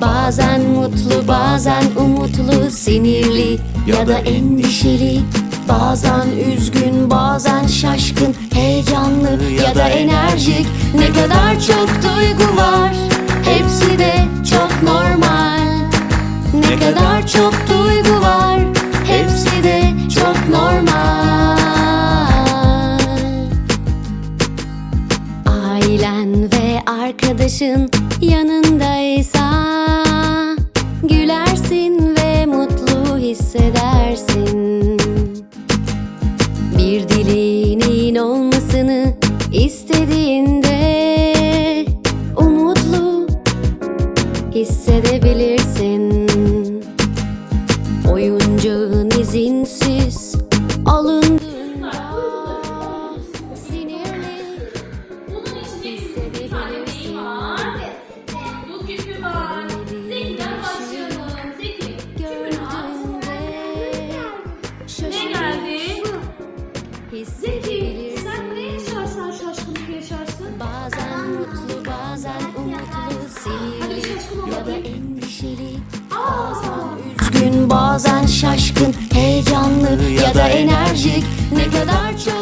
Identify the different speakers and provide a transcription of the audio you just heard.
Speaker 1: Bazen umutlu, sinirli ya da endişeli. Bazen üzgün, bazen şaşkın, heyecanlı ya da enerjik. Ne kadar çok duygu var, hepsi de çok normal. Ne kadar çok duygu var, hepsi de çok normal. Ailen ve arkadaşın yanındaysa Gülersin ve mutlu hissedersin. Bir dileğinin olmasını istediğinde Umutlu hissedebilirsin. Oyuncağın izinsiz
Speaker 2: Zeki sen ne
Speaker 1: hissedebilirsin
Speaker 2: yaşarsan şaşkınlık yaşarsın.
Speaker 1: Bazen mutlu bazen umutlu sinirli ya da endişeli. Bazen üzgün bazen şaşkın heyecanlı ya da enerjik. Ne kadar çok